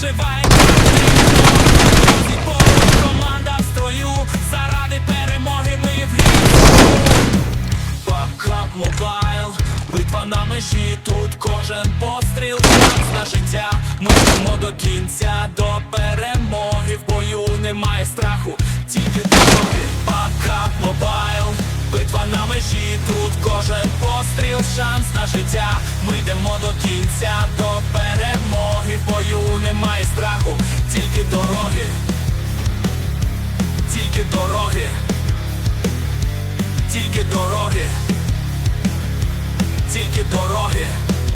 виживає команда в строю заради перемоги ми Папкап мобайл, битва на межі тут кожен постріл, шанс на життя. Ми йдемо до кінця, до перемоги в бою немає страху, тільки дороги. Папкап мобайл, битва на межі тут кожен постріл, шанс на життя. Ми йдемо до кінця, до перемоги дороги, тільки дороги, тільки дороги, тільки дороги.